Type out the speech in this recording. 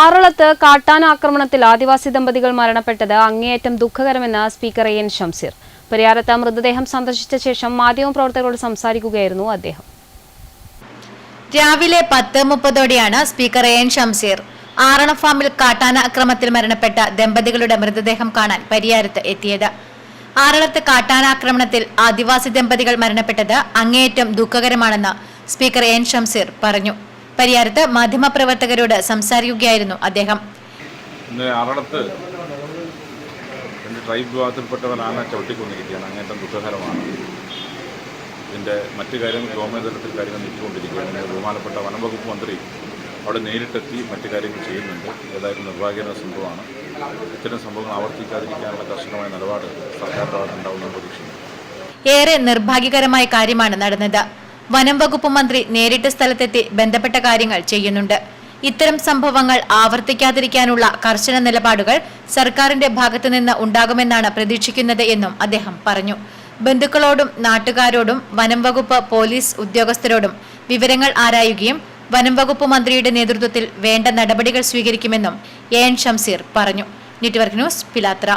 ആറളത്ത് കാട്ടാന ആക്രമണത്തിൽ ആദിവാസി ദമ്പതികൾ മരണപ്പെട്ടത് അങ്ങേയറ്റം ദുഃഖകരമെന്ന് സ്പീക്കർ എൻ ഷംസീർ പരിയാരത്ത് മൃതദേഹം സന്ദർശിച്ച ശേഷം മാധ്യമപ്രവർത്തകരോട് സംസാരിക്കുകയായിരുന്നു അദ്ദേഹം. രാവിലെ പത്ത് മുപ്പതോടെയാണ് സ്പീക്കർ എൻ ഷംസീർ ആറണ ഫാമിൽ കാട്ടാന അക്രമത്തിൽ മരണപ്പെട്ട ദമ്പതികളുടെ മൃതദേഹം കാണാൻ പരിയാരത്ത് എത്തിയത്. ആറളത്ത് കാട്ടാനാക്രമണത്തിൽ ആദിവാസി ദമ്പതികൾ മരണപ്പെട്ടത് അങ്ങേയറ്റം ദുഃഖകരമാണെന്ന് സ്പീക്കർ എൻ ഷംസീർ പറഞ്ഞു. പരിയാരത്ത് മാധ്യമപ്രവർത്തകരോട് സംസാരിക്കുകയായിരുന്നു അദ്ദേഹം. ട്രൈബ് വിഭാഗത്തിൽപ്പെട്ടവനാണ് ചവിട്ടിക്കൊണ്ടിരിക്കുകയാണ്. അങ്ങേറ്റം ദുഃഖകരമാണ്. ഇതിന്റെ മറ്റു കാര്യങ്ങൾ ഗവൺമെന്റ് തലത്തിൽ കാര്യങ്ങൾ നീക്കിക്കൊണ്ടിരിക്കുകയാണ്. ബഹുമാനപ്പെട്ട വനംവകുപ്പ് മന്ത്രി അവിടെ നേരിട്ടെത്തി മറ്റു കാര്യങ്ങൾ ചെയ്യുന്നുണ്ട്. ഏതായാലും നിർഭാഗ്യമായ സംഭവമാണ്. ഇത്തരം സംഭവങ്ങൾ ആവർത്തിക്കാതിരിക്കാനുള്ള കർശനമായ നിലപാട് സർക്കാരിന്റെ ഭാഗത്തുണ്ടാവുന്ന പ്രതീക്ഷിക്കുന്നു ഏറെ നിർഭാഗ്യകരമായ കാര്യമാണ് നടന്നത്. വനം വകുപ്പ് മന്ത്രി നേരിട്ട് സ്ഥലത്തെത്തി ബന്ധപ്പെട്ട കാര്യങ്ങൾ ചെയ്യുന്നുണ്ട്. ഇത്തരം സംഭവങ്ങൾ ആവർത്തിക്കാതിരിക്കാനുള്ള കർശന നിലപാടുകൾ സർക്കാരിന്റെ ഭാഗത്തുനിന്ന് ഉണ്ടാകുമെന്നാണ് പ്രതീക്ഷിക്കുന്നത് എന്നും അദ്ദേഹം പറഞ്ഞു. ബന്ധുക്കളോടും നാട്ടുകാരോടും വനം വകുപ്പ് പോലീസ് ഉദ്യോഗസ്ഥരോടും വിവരങ്ങൾ ആരായുകയും വനം വകുപ്പ് മന്ത്രിയുടെ നേതൃത്വത്തിൽ വേണ്ട നടപടികൾ സ്വീകരിക്കുമെന്നും എ എൻ ഷംസീർ പറഞ്ഞു. Network news Pilathara.